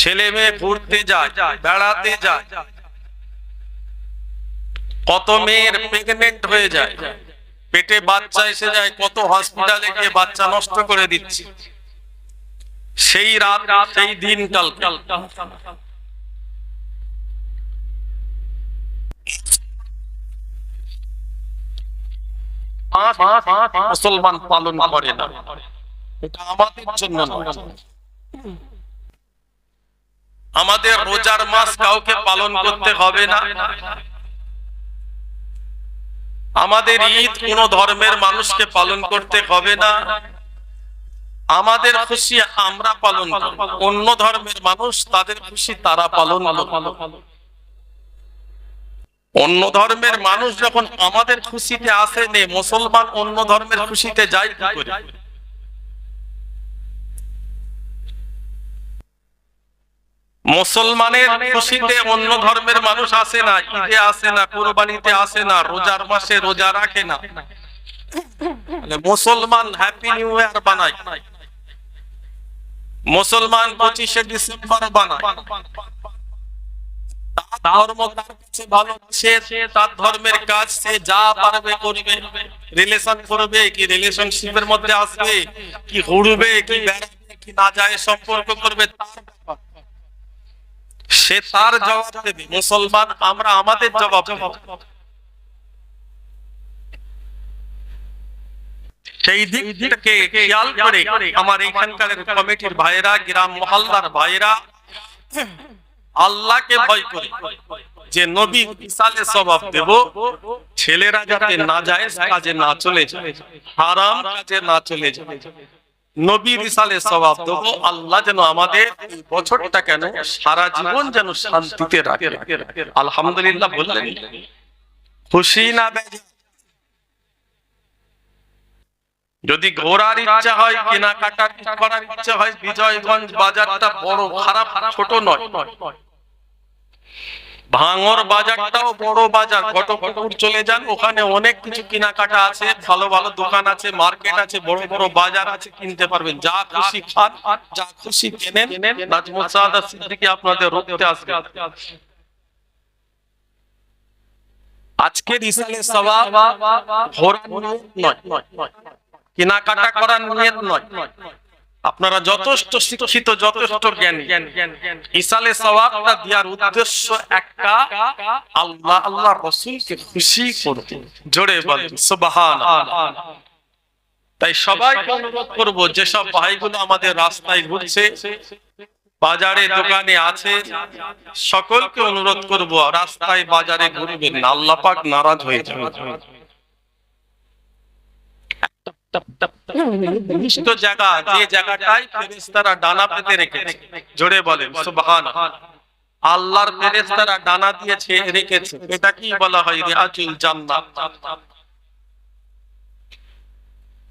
ছেলে মেয়ে ঘুরতে যায়, বেড়াতে যায়। কত মেয়ের প্রেগনেন্ট হয়ে যায়। পেটে বাচ্চা এসে যায়, কত হসপিটালে গিয়ে বাচ্চা নষ্ট করে দিচ্ছে। সেই রাত, সেই দিন কাল মুসলমান পালন করে না। এটা আমাদের জন্য নয়। আমাদের রোজার মাস কাউকে পালন করতে হবে না। আমাদের ঈদ কোন ধর্মের মানুষকে পালন করতে হবে না। আমাদের খুশি আমরা পালন করব। অন্য ধর্মের মানুষ তাদের খুশি তারা পালন করবে। অন্য ধর্মের মানুষ যখন আমাদের খুশিতে আসেনি মুসলমান অন্য ধর্মের খুশিতে যায় কি করে? মুসলমানের খুশিতে অন্য ধর্মের মানুষ আসে না ঈদে আসে না কোরবানিতে আসে না রোজার মাসে রোজা রাখে না। মুসলমান হ্যাপি নিউ ইয়ার বানায়। মুসলমান পঁচিশে ডিসেম্বর বানায়। তার ধর্ম তার কাছে ভালো? সে তার ধর্মের কাজ সে যা পারবে করবে। রিলেশন করবে কি রিলেশনশিপের মধ্যে আসবে? কি ঘুরবে কি বেড়াবে কি না যায় সম্পর্ক করবে? তার সে তার জবাব দেবে মুসলমান, আমরা আমাদের জবাব। সেই দিকটাকে খেয়াল করে আমার এখানকার কমিটির ভাইরা গ্রাম মহল্লার ভাইরা আল্লাহকে ভয় করে যে নবী বিশালে স্বভাব দেব, ছেলেরা যাতে না যায়, কাজে না চলে যায়, হারাম কাজে না চলে যায়। স্বভাব দেবো, আল্লাহ যেন আমাদের বছরটা কেন সারা জীবন যেন শান্তিতে রাখে। আলহামদুলিল্লাহ বললেন, খুশি না যদি ঘোরার ইচ্ছা হয়, কেনাকাটার করার ইচ্ছা হয়, বিজয়গঞ্জ বাজারটা বড় খারাপ, ছোট নয়। ভাঙর বাজারটাও বড় বাজার ঘটপুকুর চলে যান, ওখানে অনেক কিছু কেনাকাটা আছে, ভালো ভালো দোকান আছে, মার্কেট আছে, বড় বড় বাজার আছে, কিনতে পারবেন। যা খুশি খান, যা খুশি কেনেন, নাজমুল সাহাদা সিদ্দিকী আপনাদের রুখতে আসবে। আজকের ইসালে নয়। কেনাকাটা করার নিয়ত নয়। আপনারা যথেষ্ট শিক্ষিত, যথেষ্ট জ্ঞানী। দেওয়ার উদ্দেশ্য একটা, আল্লাহ আল্লাহ রসুলকে খুশি করতে। জোরে বলেন তাই সবাইকে অনুরোধ করব, যেসব ভাইগুলো আমাদের রাস্তায় ঘুরছে, বাজারে, দোকানে আছে, সকলকে অনুরোধ করব, রাস্তায়, বাজারে ঘুরবেন না। আল্লাহ পাক নারাজ হয়ে যাবে নির্দিষ্ট জায়গা যে জায়গাটায় ফেরেশতারা ডানা পেতে রেখেছে জোরে বলেন সুবহানাল্লাহ। আল্লাহর ফেরেশতারা ডানা দিয়েছে রেখেছে। এটা কি বলা হয়? রিয়াজুল জান্নাত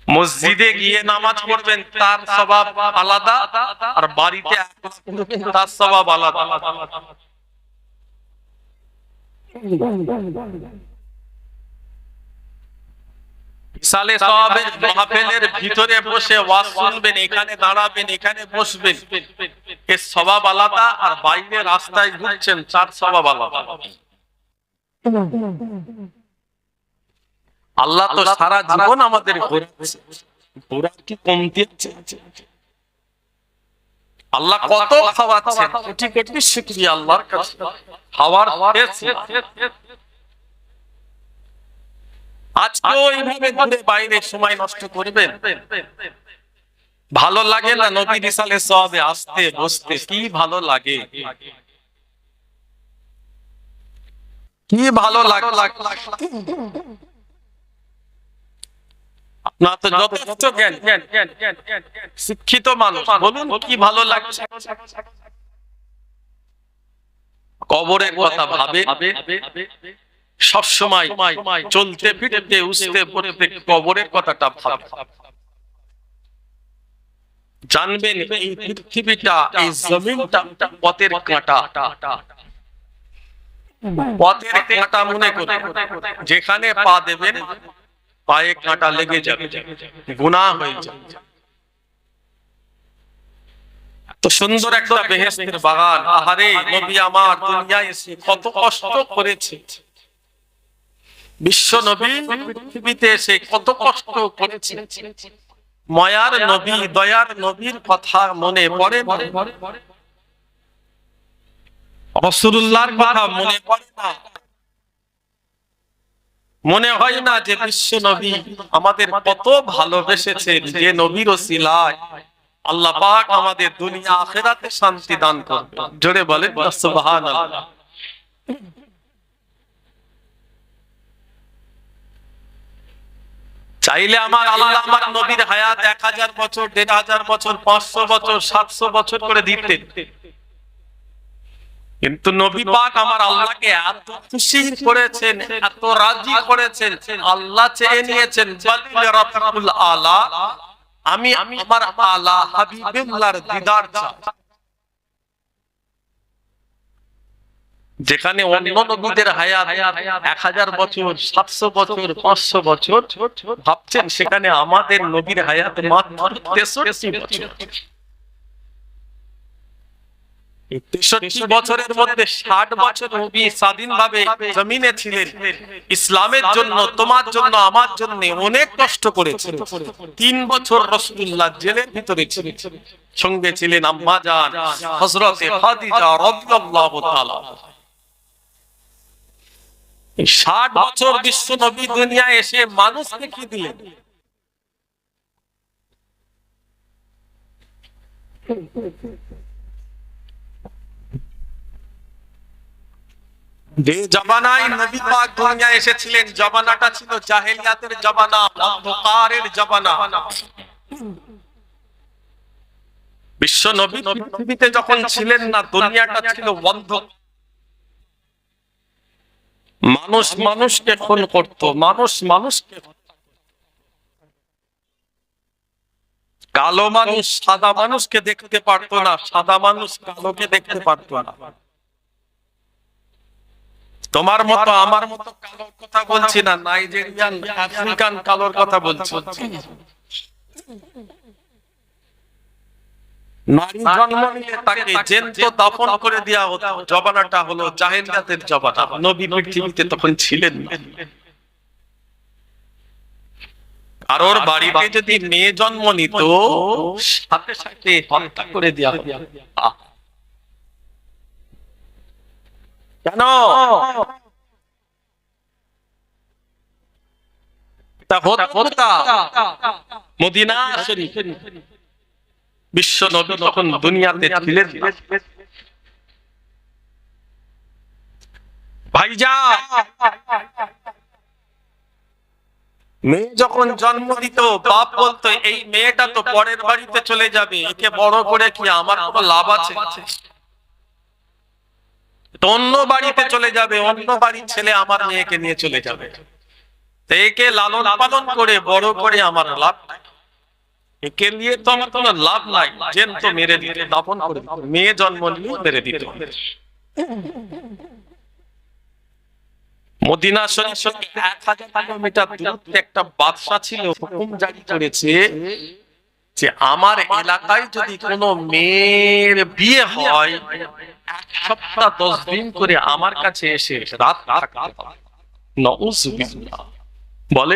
মসজিদে গিয়ে নামাজ পড়বেন তার স্বভাব আলাদা আর বাড়িতে তার স্বভাব আলাদা। সালে মাহফিলের ভিতরে বসে ওয়াজ শুনবেন এখানে দাঁড়াবেন এখানে বসবেন। এর আলাদা আর বাইরে রাস্তায় ঘুরছেন তার আলাদা। আল্লাহ তো সারা জীবন আমাদের ঘোরাচ্ছে কি কমতি আছে। আল্লাহ কত খাওয়াচ্ছে কোটি কোটি শুকরিয়া আল্লাহর কাছে। খাওয়ার। ভালো লাগে না নবী সবে আসতে, বসতে? কি ভালো লাগে? কি ভালো লাগে? শিক্ষিত মানুষ। বলুন, কি ভালো কথা ভাবে। সব সময় চলতে ফিরতে উঠতে পড়তে কবরের কথাটা ভাবে। জানবেন এই পৃথিবীটা এই জমিনটা পথের কাঁটা। পথের কাঁটা মনে করে যেখানে পা দেবেন পায়ে কাঁটা লেগে যাবে গুনাহ হয়ে যাবে। তো সুন্দর একটা বেহেস্তের বাগান। আহারে নবী আমার দুনিয়ায় এসে কত কষ্ট করেছে। বিশ্ব নবী পৃথিবীতে কত কষ্ট ময়ার নবী, দয়ার নবীর কথা মনে পড়ে কথা মনে পড়ে না। মনে হয় না যে বিশ্ব নবী আমাদের কত ভালোবেসেছেন যে নবীর ওসিলায় আল্লাহ পাক আমাদের দুনিয়া, আখেরাতে শান্তি দান করবে জোরে বলে চাইলে আমার আল্লাহ আমার নবীর হায়াত এক হাজার বছর, দেড় হাজার বছর, পাঁচশো বছর, সাতশো বছর করে দিতেন। কিন্তু নবী পাক আমার আল্লাহকে এত খুশি করেছেন, এত রাজি করেছেন, আল্লাহ চেয়ে নিয়েছেন আলা আমি আমার আলা হাবিবুল্লাহর দিদার চাই। যেখানে অন্য নবীদের হায়াত এক হাজার বছর, সাতশো বছর, পাঁচশো বছর, ভাবছেন সেখানে আমাদের নবীর হায়াত মাত্র তেষট্টি বছর। বছরের মধ্যে ষাট বছর জমিনে ছিলেন। ইসলামের জন্য, তোমার জন্য, আমার জন্য অনেক কষ্ট করেছে তিন বছর রসুল্লাহ জেলের ভিতরে ছিলেন। সঙ্গে ছিলেন আম্মা জান ষাট বছর বিশ্ব নবী দুনিয়ায় এসে মানুষকে কি দিলেন? যে জমানায় নবী পাক দুনিয়ায় এসেছিলেন জমানাটা ছিল জাহেলিয়াতের জমানা অন্ধকারের জমানা। বিশ্ব নবী পৃথিবীতে যখন ছিলেন না দুনিয়াটা ছিল বন্ধ মানুষ মানুষকে খুন করত, মানুষ মানুষকে কালো মানুষ সাদা মানুষকে দেখতে পারতো না, সাদা মানুষ কালোকে দেখতে পারতো না। তোমার মতো, আমার মতো কালোর কথা বলছি না, নাইজেরিয়ান, আফ্রিকান কালোর কথা বলছি। নারী জন্ম নিলে তাকে জেন্ত দাফন করে দেওয়া হতো। জবানাটা হলো জাহেলিয়াতের জবানা নবী পৃথিবীতে তখন ছিলেন না। কারোর বাড়িতে যদি মেয়ে জন্ম নিত সাথে সাথে হত্যা করে দেওয়া হতো। কেন? তা মদিনা শরীফ। বিশ্ব নবী তখন দুনিয়াতে ছিলেন। ভাইজা মেয়ে যখন জন্ম দিত, বাপ বলতো, এই মেয়েটা তো পরের বাড়িতে চলে যাবে, একে বড় করে কি আমার কোনো লাভ আছে অন্য বাড়িতে চলে যাবে, অন্য বাড়ির ছেলে আমার মেয়েকে নিয়ে চলে যাবে একে লালন পালন করে, বড় করে আমার লাভ নাই। একে নিয়ে তো আমার কোনো লাভ নাই। তো মেরে দিতে দাপন করে মেয়ে জন্ম নিয়ে মেরে দিত। মদিনা শরীফ এক হাজার কিলোমিটার দূরত্বে একটা ছিল, হুকুম জারি করেছে যে আমার এলাকায় যদি কোনো মেয়ের বিয়ে হয়, এক সপ্তাহ দশ দিন করে আমার কাছে এসে রাত হবে। নউজুবিল্লাহ। বলে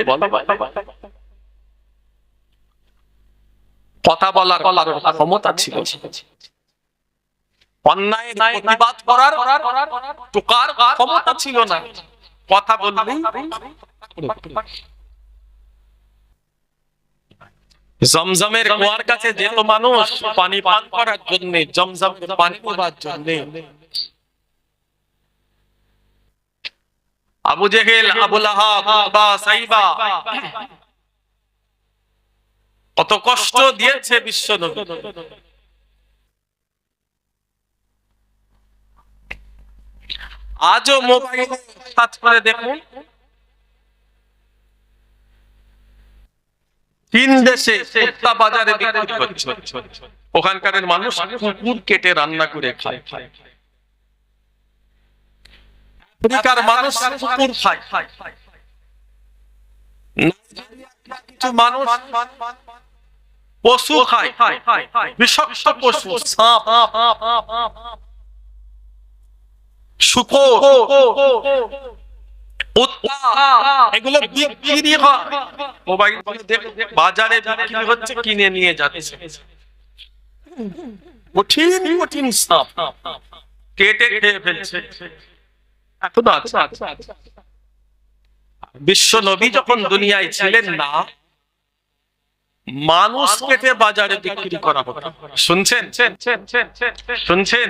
কথা বলার ক্ষমতা ছিল। অন্যায় প্রতিবাদ করার টোকার ক্ষমতা ছিল না। কথা জমজমের কুয়ার কাছে যেত মানুষ, পানি পান করার জন্য, জমজম পানি পাবার জন্য। আবু জেহেল, আবুল আহাব সাইবা কত কষ্ট দিয়েছে বিশ্ব আজও মোবাইল সার্চ করে দেখুন। তিন দেশে বাজারে ওখানকার মানুষ কুকুর কেটে রান্না করে খায়। আফ্রিকার মানুষ কুকুর খায়। মানুষ পশু খায়। বিষাক্ত পশু। সাপ। শুকর। এগুলো বিক্রি হয়। মোবাইল বাজারে বিক্রি হচ্ছে কিনে নিয়ে যাচ্ছে। কঠিন কঠিন সাপ। কেটে খেয়ে ফেলছে। এখন আছে। বিশ্ব নবী যখন দুনিয়ায় ছিলেন না মানুষ কেটে বাজারে বিক্রি করা হতো। শুনছেন? শুনছেন?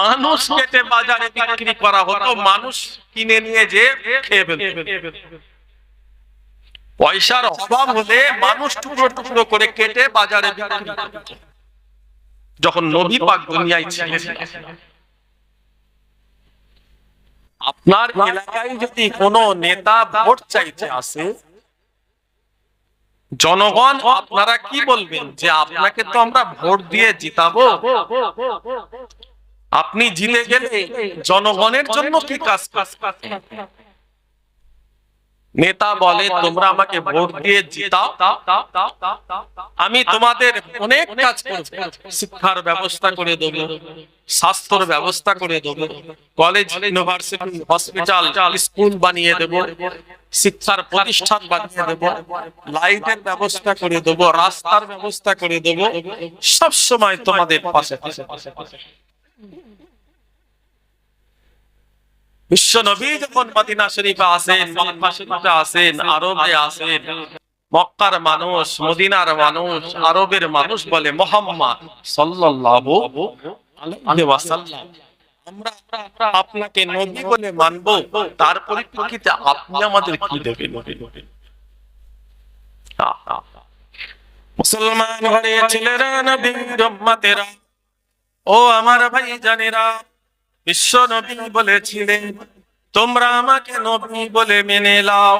মানুষ কেটে বাজারে বিক্রি করা হতো, মানুষ কিনে নিয়ে যে খেয়ে পয়সার অভাব হলে মানুষ টুকরো টুকরো করে কেটে বাজারে বিক্রি যখন নবী পাক দুনিয়ায় ছিলেন। আপনার এলাকায় যদি কোনো নেতা ভোট চাইতে আসে জনগণ, আপনারা কি বলবেন যে আপনাকে তো আমরা ভোট দিয়ে জিতাবো আপনি জিতে গেলে জনগণের জন্য কি কাজ করবেন? নেতা বলে, তোমরা আমাকে ভোট দিয়ে জিতাও। আমি তোমাদের অনেক কাজ করব। শিক্ষার ব্যবস্থা করে দেব, স্বাস্থ্যর ব্যবস্থা করে দেব, কলেজ, ইউনিভার্সিটি, হসপিটাল, স্কুল বানিয়ে দেব, শিক্ষার প্রতিষ্ঠান বানিয়ে দেব, লাইটের ব্যবস্থা করে দেব, রাস্তার ব্যবস্থা করে দেব, সব সময় তোমাদের পাশে বিশ্ব নবী যখন মদিনা শরীফে আসেন মক্কা শরীফে আসেন, আরবে আসেন, মক্কার মানুষ, মদিনার মানুষ, আরবের মানুষ বলে মোহাম্মদ সাল্লাল্লাহু আলাইহি ওয়াসাল্লাম। আমরা মুসলমান ঘরে ছেলেরা, নবীর উম্মতেরা, ও আমার ভাই জানেরা বিশ্ব নবী বলেছিলেন তোমরা আমাকে নবী বলে মেনে নাও।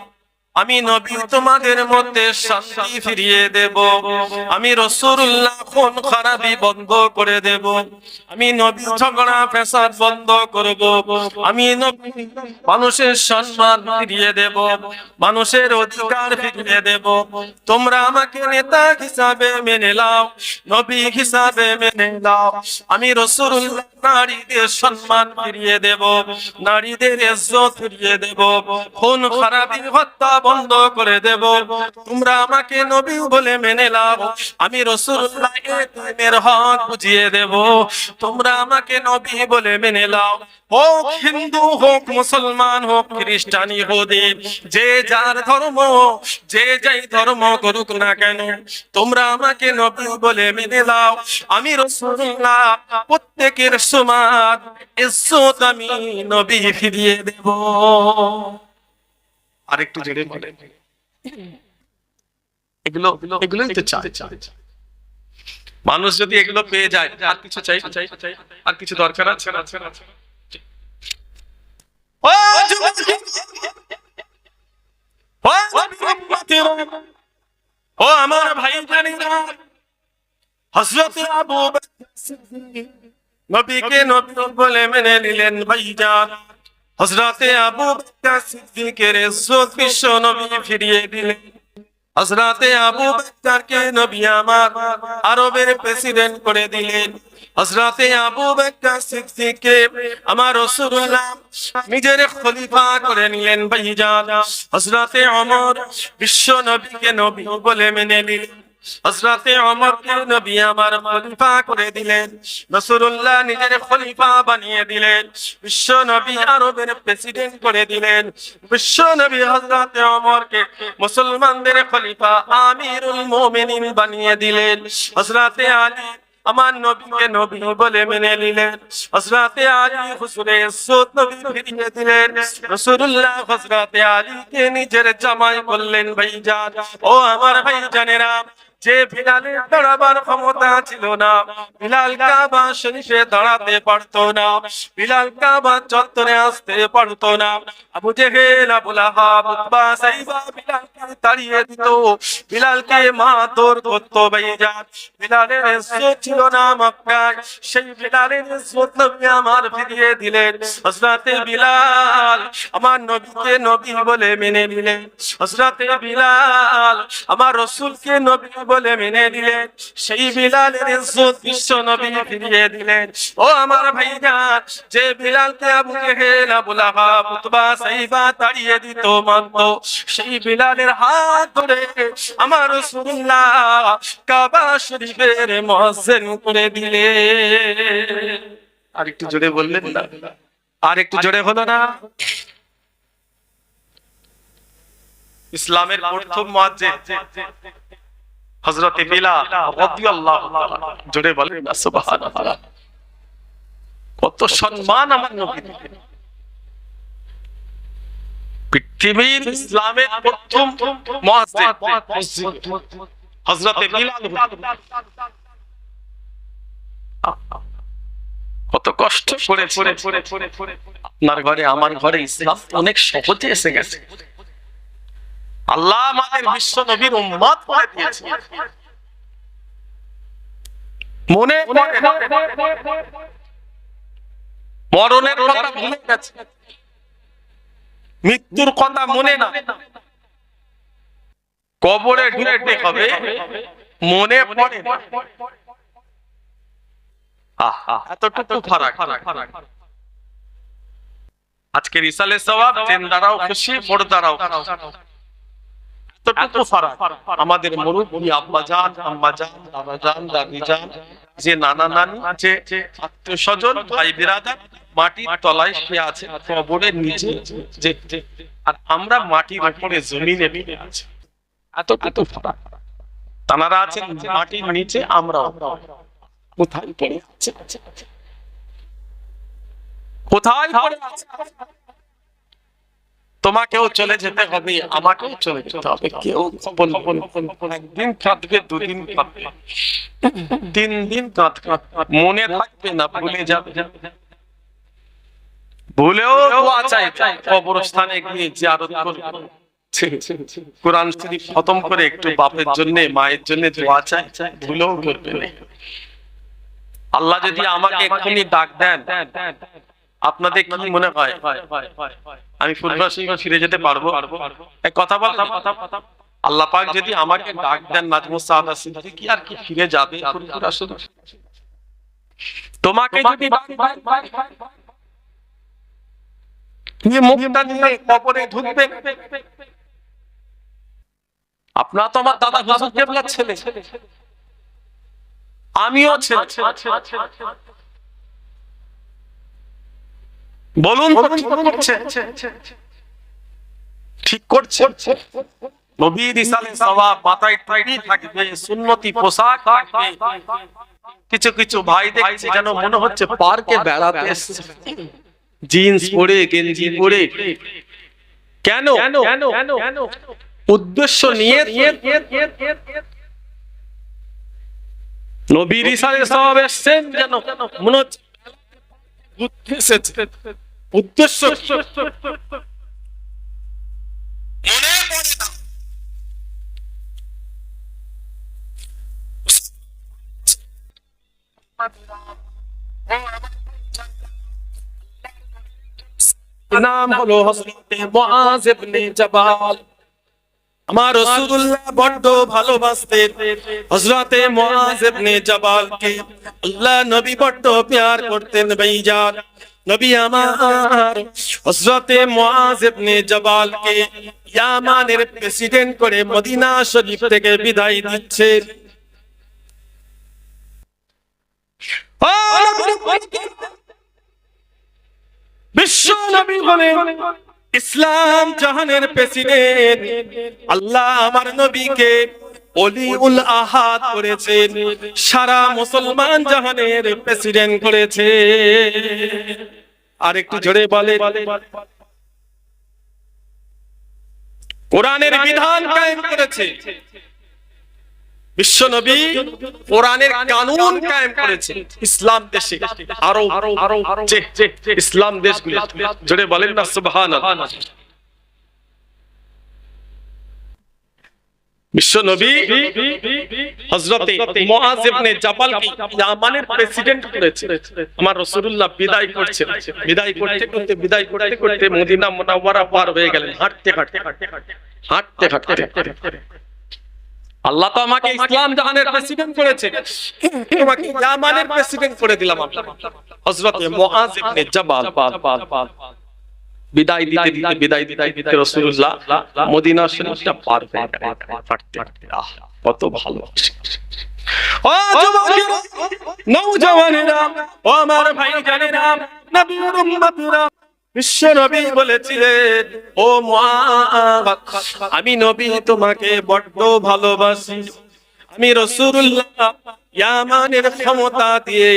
আমি নবী তোমাদের মধ্যে শান্তি ফিরিয়ে দেব। আমি রসুল্লাহ খুন খারাপি বন্ধ করে দেব। আমি নবী ঝগড়া ফেসাদ বন্ধ করব। আমি মানুষের সম্মান ফিরিয়ে দেব। মানুষের অধিকার ফিরিয়ে দেব। তোমরা আমাকে নেতা হিসাবে মেনে নাও, নবী হিসাবে মেনে নাও। আমি রসুল্লাহ নারীদের সম্মান ফিরিয়ে দেব, নারীদের ইজ্জত ফিরিয়ে দেব। খুন খারাপি হত্যা বন্ধ করে দেব। তোমরা আমাকে নবী বলে মেনে নাও। আমি রসুল্লাহ এর হক বুঝিয়ে দেব। তোমরা আমাকে নবী বলে মেনে নাও। হোক হিন্দু, হোক মুসলমান, হোক খ্রিস্টানি হোদি যে যার ধর্ম, যে যাই ধর্ম করুক না কেন, তোমরা আমাকে নবী বলে মেনে নাও। আমি রসুল্লাহ প্রত্যেকের সমান ইজ্জত আমি নবী ফিরিয়ে দেব। আরেকটু জেনে বলেন। এগুলো এগুলোই তো চাই মানুষ যদি এগুলো পেয়ে যায় আর কিছু চাই আর কিছু দরকার আছে? ও আমার ভাই জানেরা হযরত আবু বকর নবীকে নবী বলে মেনে নিলেন ভাইজান। হযরতে আবু বকর সিদ্দিকের ইজ্জত বিশ্ব নবী ফিরিয়ে দিলেন। হযরতে আবু বকরকে নবী আমার আরবের প্রেসিডেন্ট করে দিলেন। হযরতে আবু বকর সিদ্দিককে আমার রাসূলুল্লাহ নিজের খলিফা করে নিলেন ভাইজান। হযরতে ওমর বিশ্ব নবীকে নবী বলে মেনে নিলেন। ওমরকে নবী আমার খলিফা করে দিলেন। রাসূলুল্লাহ নিজের খলিফা বানিয়ে দিলেন। বিশ্ব নবী আরবের প্রেসিডেন্ট করে দিলেন। বিশ্ব নবী ওমরকে মুসলমানদের খলিফা আমিরুল মুমিনিন বানিয়ে দিলেন। হযরতে আলী আমার নবীকে নবী বলে মেনে নিলেন। হযরতে আলী হুজুরে ইজ্জত নবী ফিরিয়ে দিলেন। রাসূলুল্লাহ হযরতে আলীকে নিজের জামাই বললেন, ভাইজান, ও আমার ভাই ভাইজানেরা যে বিলালের দাঁড়াবার ক্ষমতা ছিল না, বিলাল কাবা শরীফে দাঁড়াতে পারতো না, বিলাল কাবা চত্বরে আসতে পারতো না। Abu Jahl, Abu Lahab, Utba Shaiba বিলালকে তাড়িয়ে দিত বিলালকে মারধর করতো ভাইজান বিলালের ইজ্জত ছিল না মক্কায়, সেই বিলালের ইজ্জত নবী আমার ফিরিয়ে দিলেন। হযরতে বিলাল আমার নবীকে নবী বলে মেনে নিলেন। হযরতে বিলাল আমার রাসূলকে নবী বলে মেনে দিলেন সেই বিলালের ইজ্জত বিশ্ব নবী ফিরিয়ে দিলেন। ও আমার ভাইজান যে বিলালকে Abu Jahl, Abu Lahab, Utba, Shaiba তাড়িয়ে দিত মানত সেই বিলালের হাত ধরে আমার রাসূলুল্লাহ কাবা শরীফের মুয়াজ্জিন করে দিলে আর একটু জোরে বললেন না? আর একটু জোরে হলো না? ইসলামের প্রথম মুয়াজ্জিন। রাদিয়াল্লাহু তাআলা জোরে বলেন কত সম্মান আমার নবী পৃথিবীর ইসলামের প্রথম বিলাল কত কষ্ট করে আপনার ঘরে, আমার ঘরে ইসলাম অনেক সহজে এসে গেছে। আল্লাহ আমাদের বিশ্ব নবীর উম্মত করে দিয়েছে মনে। মরণের কথা ভুলে গেছে মৃত্যুর কথা মনে না। কবরে ঢুকতে হবে। মনে পড়ে এতটুকু ফারাক। সওয়াব ট্রেন দ্বারাও খুশি, মোড় দ্বারাও এতটুকু ফারাক। আমাদের মুরব্বী আব্বা জান আম্মা জান দাদা জান দাদি জান যে নানা নানি যে আত্মীয় স্বজন ভাই বিরাদার মাটির তলায় শুয়ে আছে কবরের নিচে যে আর আমরা মাটির উপরে জমিনে আছি। এতটুকু ফারাক। তানারা আছেন মাটির নিচে আমরা কোথায় পড়ে আছে? কোথায় পড়ে আছে? তোমাকেও চলে যেতে হবে, আমাকেও চলে যেতে হবে, কেউ একদিন কাঁদবে, দুদিন কাঁদবে। তিন দিন কাঁদবে। মনে থাকবে না, ভুলে যাবে। ভুলেও দোয়া চাই কবরস্থানে গিয়ে জিয়ারত কোরআন শরীফ খতম করে একটু বাপের জন্য, মায়ের জন্য দোয়া চাই, ভুলেও করবে আল্লাহ যদি আমাকে এক্ষুনি ডাক দেন আপনাদের কি মনে হয়? আমি ফুলবাসী ফিরে যেতে পারব? এক কথা বল আল্লাহ পাক যদি আমাকে ডাক দেন নাজমুস সাহাদা সিদ্দিকী আর কি ফিরে যাবে? তোমাকে যদি ডাক তুমি মুখটা নিয়ে কবরে ঢুকবে। আপনার তো আমার দাদা হুজুর কেবলার ছেলে। আমিও ছেলে। বলুন তো ঠিক করছে। ঠিক করছে। নবীর ইসালে সওয়াব মাথায় টুপি থাকবে সুন্নতি পোশাক থাকবে। কিছু কিছু ভাই দেখছি যেন মনে হচ্ছে পার্কে বেড়াতে এসেছে। জিন্স পরে গেঞ্জি পরে। কেন? কেন উদ্দেশ্য নিয়ে নবীর ইসালে সওয়াব এসেছেন যেন মনে হচ্ছে ঘুরতে এসেছে। উদ্দেশ্য কি? মনে পড়ে না। নাম হলো হযরতে মুআজ ইবনে জাবাল আমার রাসূলুল্লাহ বড্ড ভালোবাসতেন হযরতে মুআজ ইবনে জাবালকে আল্লাহ নবী বড্ড প্যার করতেন ভাইজান নবী আমার হযরতে মুআজ ইবনে জাবালকে ইয়ামানের প্রেসিডেন্ট করে মদিনা শরীফ থেকে বিদায় দিচ্ছেন ও বিশ্ব নবী বলেন, ইসলাম জাহানের প্রেসিডেন্ট, আল্লাহ আমার নবীকে অলিউল আহাদ করেছেন সারা মুসলমান জাহানের প্রেসিডেন্ট করেছে। আর একটু জোরে বলে। কোরআনের বিধান কায়েম করেছে। বিশ্ব নবী কোরআনের কানুন কায়েম করেছে। ইসলাম দেশে আরও আরও ইসলাম দেশ জোরে বলেন না সুবহানাল্লাহ। বিশ্ব নবী হযরতে মুআজ ইবনে জাবাল ইয়ামানের প্রেসিডেন্ট করেছে আমার রাসূলুল্লাহ বিদায় করছেন। বিদায় করতে করতে বিদায় করতে করতে মদিনা মুনাওয়ারা পার হয়ে গেলেন। হাঁটতে হাঁটতে হাঁটতে হাঁটতে আল্লাহ তো আমাকে ইসলাম জাহানের প্রেসিডেন্ট করেছে তোমাকে ইয়ামানের প্রেসিডেন্ট করে দিলাম আমি হযরত মুআজ ইবনে জাবাল বিদায় দিতে দিতে বিদায় দিতে দিতে রাসূলুল্লাহ মদিনা শরীফটা পার গেলেন হাঁটতে হাঁটতে আহ কত ভালো। ও যুবকেরা নওজওয়ানেরা ও আমার ভাই জানেরা নবীর উম্মতরা বিশ্ব নবী বলেছিলেন ও আমি নবী তোমাকে বড্ড ভালোবাসি। আমি রসুল্লাহ ইয়ামানের ক্ষমতা দিয়ে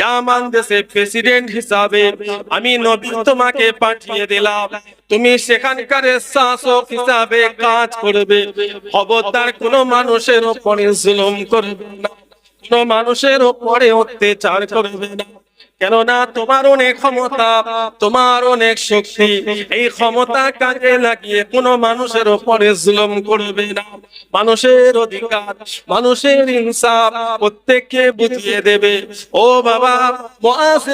ইয়ামান দেশে প্রেসিডেন্ট হিসাবে আমি নবী তোমাকে পাঠিয়ে দিলাম। তুমি সেখানকার শাসক হিসাবে কাজ করবে। খবরদার কোনো মানুষের ওপরে জুলুম করবে না। কোনো মানুষের ওপরে অত্যাচার করবে না। কেননা তোমার অনেক ক্ষমতা, তোমার অনেক শক্তি। এই ক্ষমতা কাজে লাগিয়ে কোনো মানুষের উপরে জুলুম করবে না। মানুষের অধিকার, মানুষের ইনসাফ প্রত্যেককে বুঝিয়ে দেবে। ও বাবা, মুআজ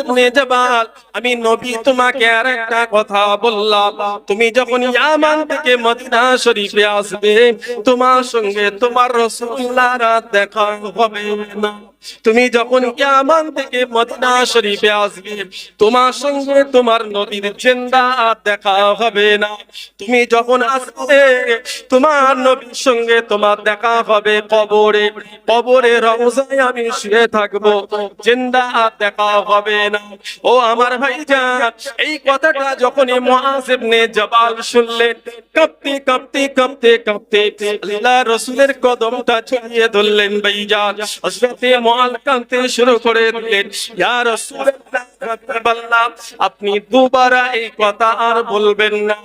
আমি নবী তোমাকে আর একটা কথা বললাম। তুমি যখন ইয়ামান থেকে মদিনা শরীফে আসবে, তোমার সঙ্গে তোমার রাসূলুল্লাহ রাত দেখা হবে না। তুমি যখন ইয়ামান থেকে মদিনা শরীফে আসবে, তোমার সঙ্গে তোমার নবীর জিন্দা দেখা হবে না। তুমি যখন আসবে, তোমার নবীর সঙ্গে তোমার দেখা হবে কবরে। কবরে রওজায় আমি শুয়ে থাকব, জিন্দা দেখা হবে না। ও আমার ভাইজান, এই কথাটা যখনই মুআজ ইবনে জাবাল শুনলেন, কাঁপতে কাঁপতে কাঁপতে কাঁপতে আল্লাহ রাসূলের কদমটা ছড়িয়ে ধরলেন ভাইজান। হযরতে কাঁদতে শুরু করে দিলেন। আপনি এই কথা আর বলবেন না।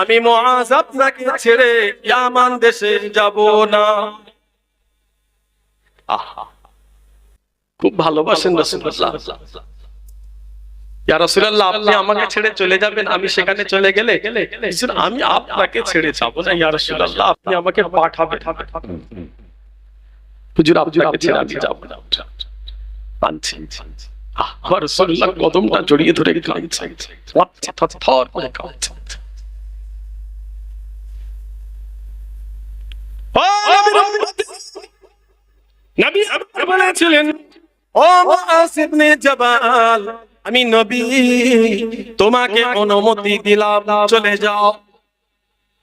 আমি মুআজ আপনাকে ছেড়ে ইয়ামান দেশে যাব না। খুব ভালোবাসেন আপনি আমাকে ছেড়ে চলে যাবেন, আমি সেখানে চলে গেলে? আমি আপনাকে ছেড়ে যাব না আপনি আমাকে পাঠাবেন হুজুর আপনাকে ছেড়ে আমি যাব। না আমার কদমটা জড়িয়ে ধরে কাঁদছে। করে কাঁদছে! নবী বলেছিলেন? ও আমি নবী। তোমাকে অনুমতি দিলাম চলে যাও।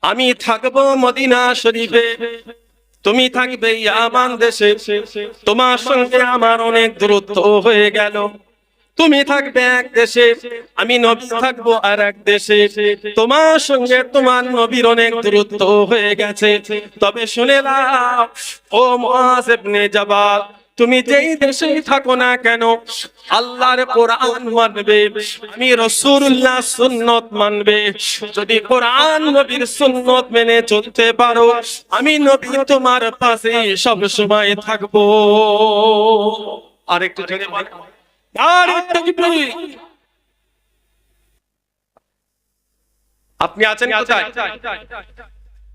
আমি থাকব মদিনা শরীফে। তুমি থাকবে ইয়ামান দেশে। তোমার সঙ্গে আমার অনেক দূরত্ব হয়ে গেল। তুমি থাকবে এক দেশে, আমি নবী থাকব আর এক দেশে। তোমার সঙ্গে তোমার নবীর অনেক দূরত্ব হয়ে গেছে। তবে শুনে নাও ও মহাসেবনে যাবার তুমি যেই দেশেই থাকো না কেন, আল্লাহর কোরআন মানবে, আমি রাসূলুল্লাহ সুন্নত মানবে। যদি কোরআন নবীর সুন্নত মেনে চলতে পারো, আমি নবী তোমার পাশে সব সময় থাকব। আরেকটু জোরে। আপনি আছেন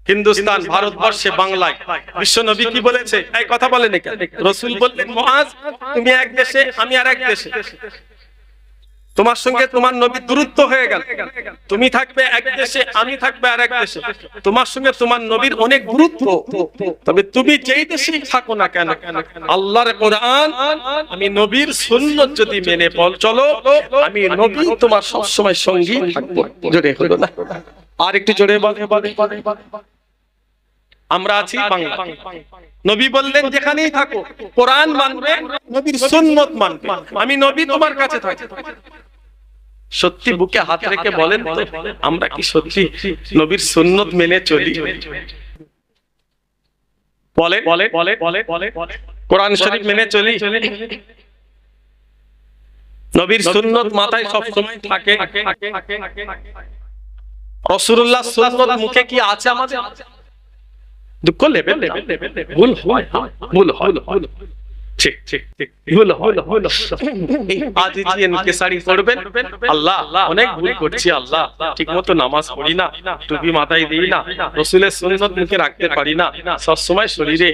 হিন্দুস্তান, ভারতবর্ষে, বাংলায়। বিশ্ব নবী কি বলেছে? এই কথা বলেন রসুল বললেন, মহাজ, তুমি এক দেশে, আমি আর এক দেশে। তোমার সঙ্গে তোমার নবী দূরত্ব হয়ে গেল। তুমি থাকবে এক দেশে, আমি থাকবে আর এক দেশে। তোমার সঙ্গে তোমার নবীর অনেক দূরত্ব। তবে তুমি যেই দেশেই থাকো না কেন, আল্লাহর কোরআন, আমি নবীর সুন্নত যদি মেনে চলো, আমি নবী তোমার সবসময় সঙ্গী থাকব। জোরে হলো না? আর একটু জোরে আমরা আছি বাংলা। নবী বললেন, যেখানেই থাকো, কোরআন মানবে, নবীর সুন্নত মানবে। আমি নবী, তোমার কাছে থাকি সত্যি বুকে হাত রেখে বলেন তো, আমরা কি সত্যি নবীর সুন্নত মেনে চলি? বলে বলে বলে বলে বলে কোরআন শরীফ মেনে চলি? নবীর সুন্নত মাথায় সব সময় থাকে। রসুল্লাহ সুন্নত মুখে কি আছে আমাদের? দুঃখ ভুল হয় ভুল হয় ভুল ঠিক ঠিক ঠিক ভুল হয় ভুল আজ যে কেসারি পড়বেন আল্লাহ অনেক ভুল করছি আল্লাহ। ঠিক নামাজ পড়ি না টুপি মাথায় দিই না। রসুলের সুন্নত মুখে রাখতে পারি না। সব সময় শরীরে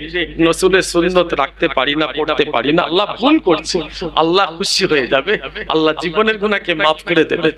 রসুলের সুন্নত রাখতে পারি না পড়তে পারি না। আল্লাহ ভুল করছি। আল্লাহ খুশি হয়ে যাবে। আল্লাহ জীবনের গুণাকে মাফ করে দেবে।